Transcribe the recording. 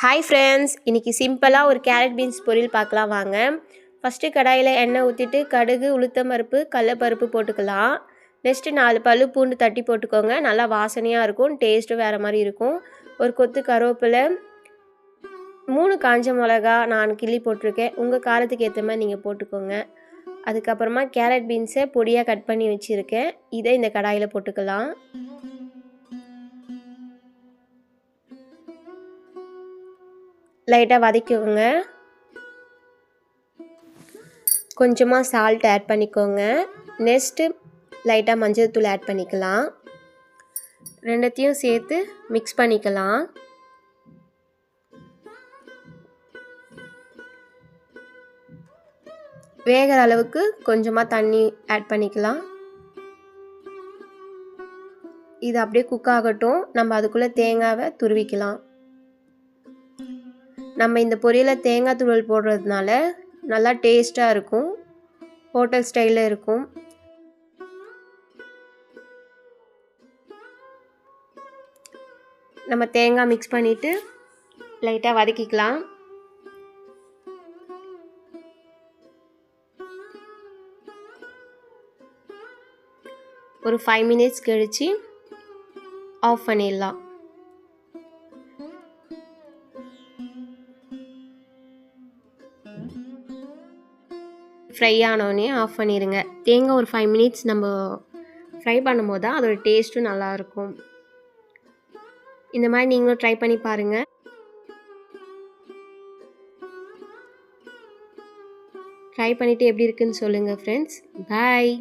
Hi friends இன்றைக்கி சிம்பிளாக ஒரு கேரட் பீன்ஸ் பொரியல் பார்க்கலாம் வாங்க. ஃபஸ்ட்டு கடாயில் எண்ணெய் ஊற்றிட்டு கடுகு உளுத்தம் பருப்பு கடலப்பருப்பு போட்டுக்கலாம். நெக்ஸ்ட்டு நாலு பல்லு பூண்டு தட்டி போட்டுக்கோங்க. நல்லா வாசனையாக இருக்கும். டேஸ்ட்டும் வேறு மாதிரி இருக்கும். ஒரு கொத்து கருவேப்பிலை மூணு காஞ்ச மிளகா நான் கிள்ளி போட்டிருக்கேன். உங்கள் காரத்துக்கு ஏற்ற மாதிரி நீங்கள் போட்டுக்கோங்க. அதுக்கப்புறமா கேரட் பீன்ஸை பொடியாக கட் பண்ணி வச்சுருக்கேன். இதை இந்த கடாயில் போட்டுக்கலாம். லைட்டாக வதக்கிக்கோங்க. கொஞ்சமாக சால்ட் ஆட் பண்ணிக்கோங்க. நெக்ஸ்ட்டு லைட்டாக மஞ்சள் தூள் ஆட் பண்ணிக்கலாம். ரெண்டத்தையும் சேர்த்து மிக்ஸ் பண்ணிக்கலாம். வேகிற அளவுக்கு கொஞ்சமாக தண்ணி ஆட் பண்ணிக்கலாம். இது அப்படியே குக் ஆகட்டும். நம்ம அதுக்குள்ளே தேங்காவை துருவிக்கலாம். நம்ம இந்த பொரியலில் தேங்காய் துருவல் போடுறதுனால நல்லா டேஸ்ட்டாக இருக்கும். ஹோட்டல் ஸ்டைலில் இருக்கும். நம்ம தேங்காய் மிக்ஸ் பண்ணிவிட்டு லைட்டாக வதக்கிக்கலாம். ஒரு ஃபைவ் மினிட்ஸ் கழித்து ஆஃப் பண்ணிடலாம். ஃப்ரை ஆனோடனே ஆஃப் பண்ணிடுங்க தேங்காய் ஒரு ஃபைவ் மினிட்ஸ் நம்ம ஃப்ரை பண்ணும்போது தான் அதோடய டேஸ்ட்டும் நல்லாயிருக்கும் இந்த மாதிரி நீங்களும் ட்ரை பண்ணி பாருங்கள் ட்ரை பண்ணிவிட்டு எப்படி இருக்குன்னு சொல்லுங்கள் ஃப்ரெண்ட்ஸ் பாய்